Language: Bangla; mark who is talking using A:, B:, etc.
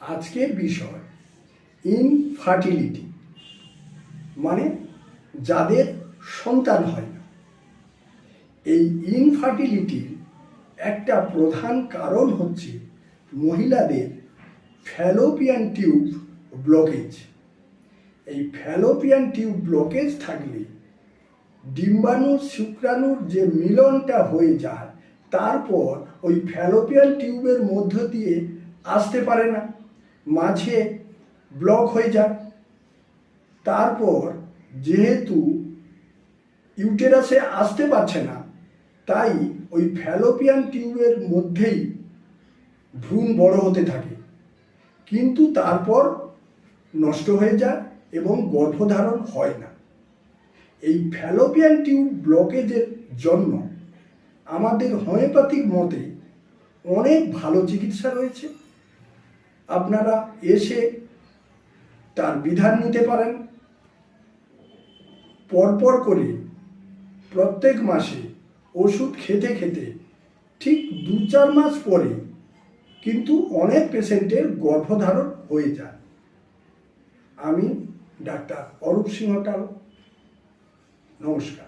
A: আজকের বিষয় ইনফার্টিলিটি মানে যাদের সন্তান হয় না। এই ইনফার্টিলিটির একটা প্রধান কারণ হচ্ছে মহিলাদের ফ্যালোপিয়ান টিউব ব্লকেজ এই ফ্যালোপিয়ান টিউব ব্লকেজ থাকলে ডিম্বাণু, শুক্রাণুর যে মিলনটা হয়ে যায়, তারপর ওই ফ্যালোপিয়ান টিউবের মধ্য দিয়ে আসতে পারে না। মাঝে ব্লক হয়ে যায়। তারপর যেহেতু ইউটেরাসে আসতে পারছে না, তাই ওই ফ্যালোপিয়ান টিউবের মধ্যেই ভ্রূণ বড় হতে থাকে। কিন্তু তারপর নষ্ট হয়ে যায় এবং গর্ভধারণ হয় না। এই ফ্যালোপিয়ান টিউব ব্লকেজের জন্য আমাদের হোমিওপ্যাথিক মতে অনেক ভালো চিকিৎসা রয়েছে। আপনারা এসে তার বিধান নিতে পারেন। পরপর করে প্রত্যেক মাসে ওষুধ খেতে খেতে ঠিক দু চার মাস পরে কিন্তু অনেক পেশেন্টের গর্ভধারণ হয়ে যায়। আমি ডাক্তার অরূপ সিংহটাল নমস্কার।